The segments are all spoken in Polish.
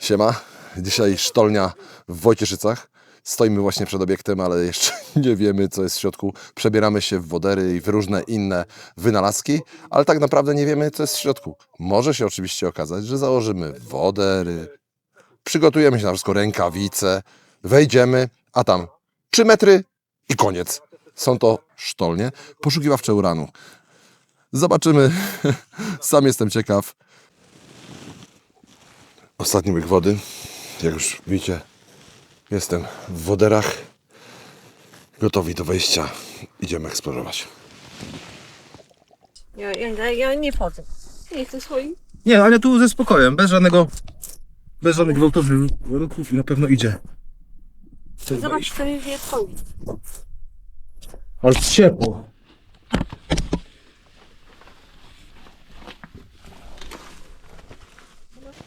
Siema, dzisiaj sztolnia w Wojcieszycach. Stoimy właśnie przed obiektem, ale jeszcze nie wiemy, co jest w środku. Przebieramy się w wodery i w różne inne wynalazki, ale tak naprawdę nie wiemy, co jest w środku. Może się oczywiście okazać, że założymy wodery, przygotujemy się na wszystko, rękawice, wejdziemy, a tam 3 metry i koniec. Są to sztolnie poszukiwawcze uranu. Zobaczymy. Sam jestem ciekaw. Ostatni łyk wody. Jak już widzicie, jestem w woderach. Gotowi do wejścia. Idziemy eksplorować. Ja, ja, ja nie wchodzę. Nie chcę swoich. Nie, ale tu ze spokojem, bez żadnego, bez żadnych gwałtownych ruchów i na pewno idzie. Zobacz, co jest wchodzi. Ale ciepło.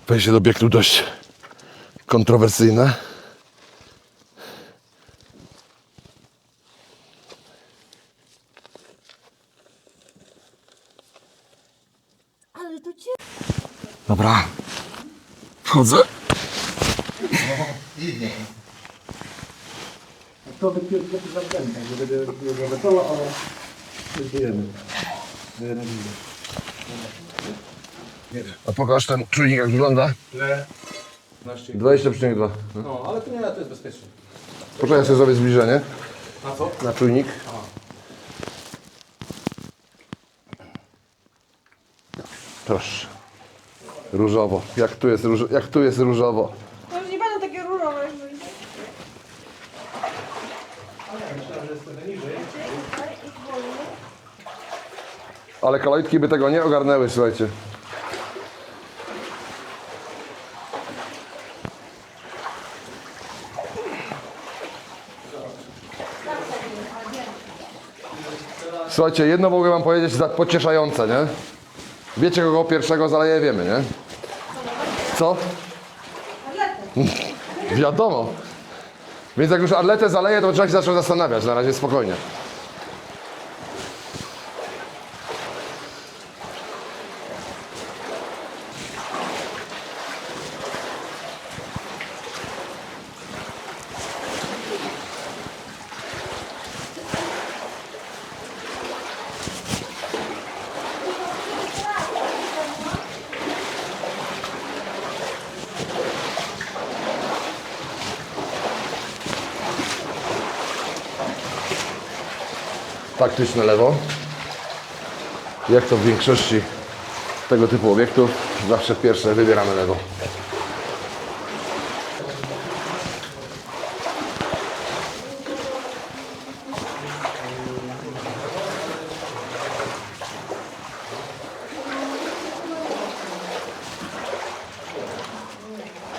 Wejście do obiektu dość kontrowersyjne. Ale to cię. Dobra. Wchodzę. To dopiero zamknięte, nie będę nie gotowa, A pokaż ten czujnik jak wygląda. Ile? 20,2. No, ale to nie, to jest bezpieczne. Poczekaj, ja sobie zrobię zbliżenie A co? na czujnik. Proszę. Różowo. Jak tu jest, róż... jak tu jest różowo. To już nie będą takie różowe. Ale kaloidki by tego nie ogarnęły, słuchajcie. Słuchajcie, jedno mogę wam powiedzieć za pocieszające, nie? Wiecie, kogo pierwszego zaleje, wiemy, nie? Co? Wiadomo. Więc jak już Arletę zaleje, to trzeba się zacząć zastanawiać. Na razie spokojnie. Taktyczne lewo. Jak to w większości tego typu obiektów, zawsze pierwsze wybieramy lewo.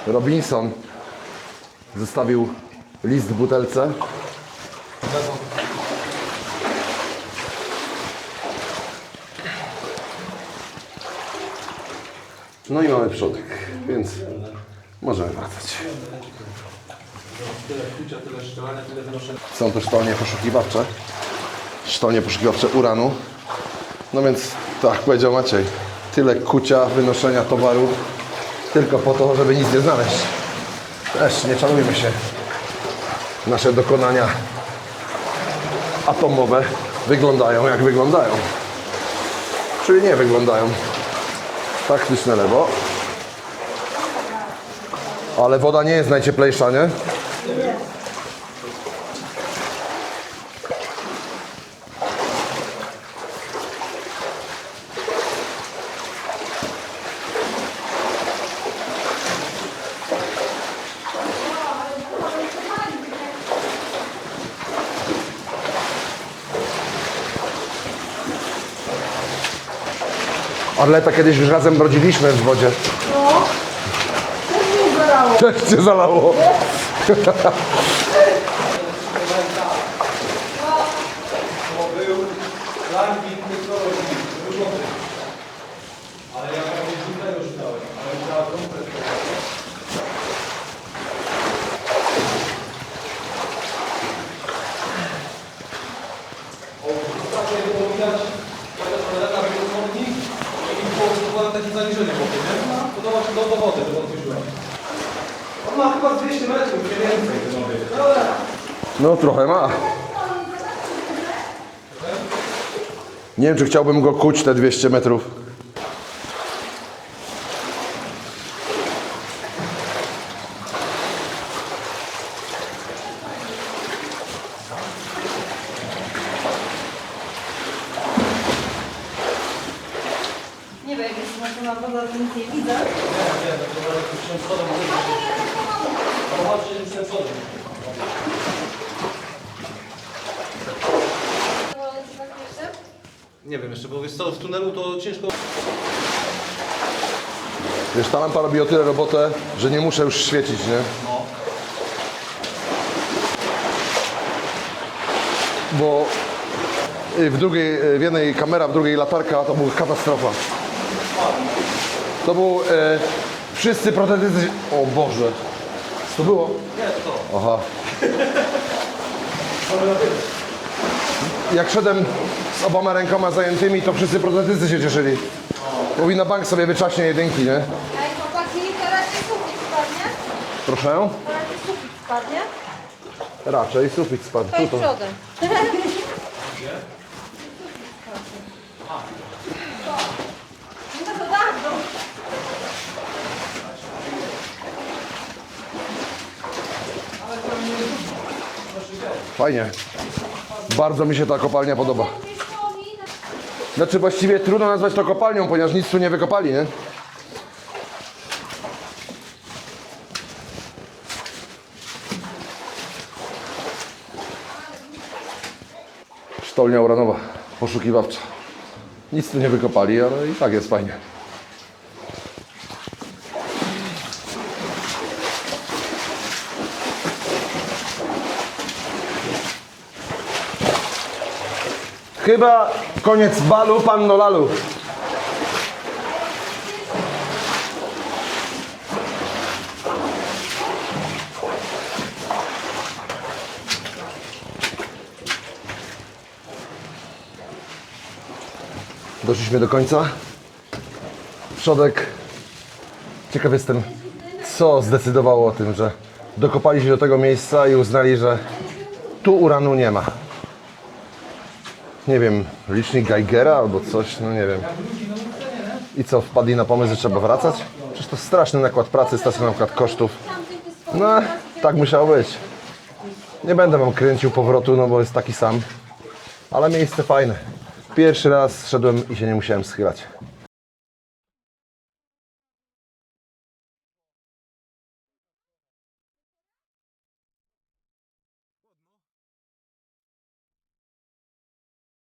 Robinson zostawił list w butelce No i mamy przodek, więc możemy wracać. Są też sztolnie poszukiwawcze. Sztolnie poszukiwawcze uranu. No więc, tak powiedział Maciej, tyle kucia, wynoszenia towaru, tylko po to, żeby nic nie znaleźć. Też nie czarujmy się. Nasze dokonania atomowe wyglądają jak wyglądają. Czyli nie wyglądają taktyczne lewo. Ale woda nie jest najcieplejsza, nie? Arleta kiedyś już razem brodziliśmy w wodzie. No. Też mi ubierało. Też cię zalało. Zaniżenie wody, nie? To do, do, do wody, żeby. On ma chyba 200 metrów, nie więcej. No trochę ma. Nie wiem, czy chciałbym go kuć te 200 metrów. Nie wiem, jak jest smaczona woda, to nic nie widzę. Nie wiem jeszcze, bo wiesz co, w tunelu to ciężko... Wiesz, ta lampa robi o tyle robotę, że nie muszę już świecić, nie? Bo y, w drugiej, y, w jednej kamera, w drugiej latarka, to była katastrofa. To był, e, wszyscy protetycy, o Boże, co to było? Nie, to. Aha. Jak szedłem z oboma rękoma zajętymi, to wszyscy protetycy się cieszyli. Mówi na bank sobie wyczaśnie jedynki, nie? Ej, chłopaki, teraz sufit spadnie? Proszę? Teraz sufit spadnie? Raczej sufit spadł. To jest Tu to. przodem. No. Fajnie. Bardzo mi się ta kopalnia podoba. Znaczy właściwie trudno nazwać to kopalnią, ponieważ nic tu nie wykopali, nie? Sztolnia uranowa, poszukiwawcza. Nic tu nie wykopali, ale i tak jest fajnie. Chyba koniec balu, panno Lalu. Doszliśmy do końca. Przodek. Ciekaw jestem, co zdecydowało o tym, że dokopali się do tego miejsca i uznali, że tu uranu nie ma nie wiem, licznik Geigera albo coś, no nie wiem. I co, wpadli na pomysł, że trzeba wracać? Przecież to straszny nakład pracy, stacja na przykład kosztów. No, tak musiało być. Nie będę wam kręcił powrotu, no bo jest taki sam. Ale miejsce fajne. Pierwszy raz szedłem i się nie musiałem schylać.